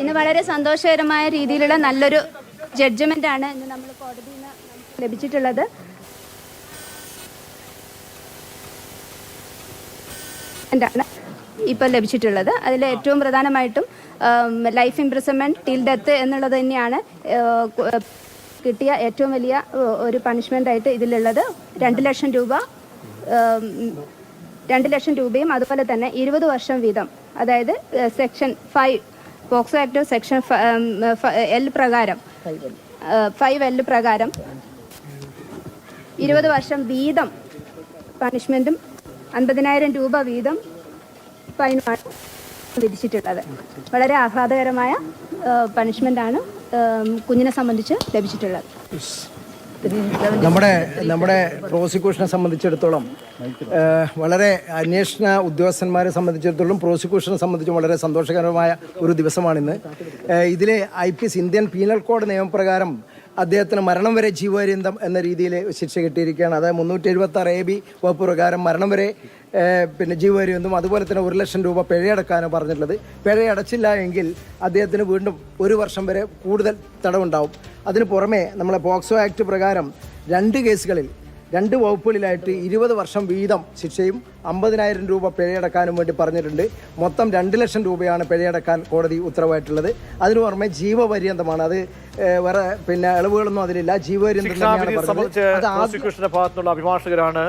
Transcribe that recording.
ഇന്ന് വളരെ സന്തോഷകരമായ രീതിയിലുള്ള നല്ലൊരു ജഡ്ജ്മെന്റ് ആണ് ഇന്ന് നമ്മൾ കോടതി നിന്ന് ലഭിച്ചിട്ടുള്ളത്. ഇപ്പോൾ ലഭിച്ചിട്ടുള്ളത്. അതിൽ ഏറ്റവും പ്രധാനമായിട്ടും ലൈഫ് ഇംപ്രിസൺമെന്റ് ടിൽ ഡെത്ത് എന്നുള്ളത് തന്നെയാണ് കിട്ടിയ ഏറ്റവും വലിയ ഒരു പണിഷ്മെന്റ് ആയിട്ട് ഇതിലുള്ളത്. രണ്ട് ലക്ഷം രൂപ രണ്ട് ലക്ഷം രൂപയും അതുപോലെ തന്നെ ഇരുപത് വർഷം വീതം അതായത് section five POCSO act section L പ്രകാരം ഫൈവ് എൽ പ്രകാരം ഇരുപത് വർഷം വീതം പണിഷ്മെന്റും അൻപതിനായിരം രൂപ വീതം ഫൈനുമാണ് വിധിച്ചിട്ടുള്ളത് വളരെ ആഹ്ലാദകരമായ പണിഷ്മെന്റാണ് കുഞ്ഞിനെ സംബന്ധിച്ച് ലഭിച്ചിട്ടുള്ളത്. നമ്മുടെ നമ്മുടെ പ്രോസിക്യൂഷനെ സംബന്ധിച്ചിടത്തോളം വളരെ അന്വേഷണ ഉദ്യോഗസ്ഥന്മാരെ സംബന്ധിച്ചിടത്തോളം പ്രോസിക്യൂഷനെ സംബന്ധിച്ചും വളരെ സന്തോഷകരമായ ഒരു ദിവസമാണിന്ന്. ഇതിലെ I P S Indian penal code നിയമപ്രകാരം അദ്ദേഹത്തിന് മരണം വരെ ജീവപര്യന്തം എന്ന രീതിയിൽ ശിക്ഷ കിട്ടിയിരിക്കുകയാണ്. അതായത് മുന്നൂറ്റി എഴുപത്തി ആറ് എ ബി വകുപ്പ് പ്രകാരം മരണം വരെ പിന്നെ ജീവപര്യന്തം അതുപോലെ തന്നെ ഒരു ലക്ഷം രൂപ പിഴയടക്കാനാണ് പറഞ്ഞിട്ടുള്ളത്. പിഴയടച്ചില്ല എങ്കിൽ അദ്ദേഹത്തിന് വീണ്ടും ഒരു വർഷം വരെ കൂടുതൽ തടവുണ്ടാവും. അതിന് പുറമെ നമ്മളെ പോക്സോ ആക്ട് പ്രകാരം രണ്ട് കേസുകളിൽ രണ്ട് വകുപ്പുകളിലായിട്ട് ഇരുപത് വർഷം വീതം ശിക്ഷയും അമ്പതിനായിരം രൂപ പിഴയടക്കാനും വേണ്ടി പറഞ്ഞിട്ടുണ്ട്. മൊത്തം രണ്ട് ലക്ഷം രൂപയാണ് പിഴയടക്കാൻ കോടതി ഉത്തരവായിട്ടുള്ളത്. അതിന് പുറമെ ജീവപര്യന്തമാണ്. അത് വേറെ പിന്നെ ഇളവുകളൊന്നും അതിലില്ല. ജീവപര്യന്തം അഭിഭാഷകരാണ്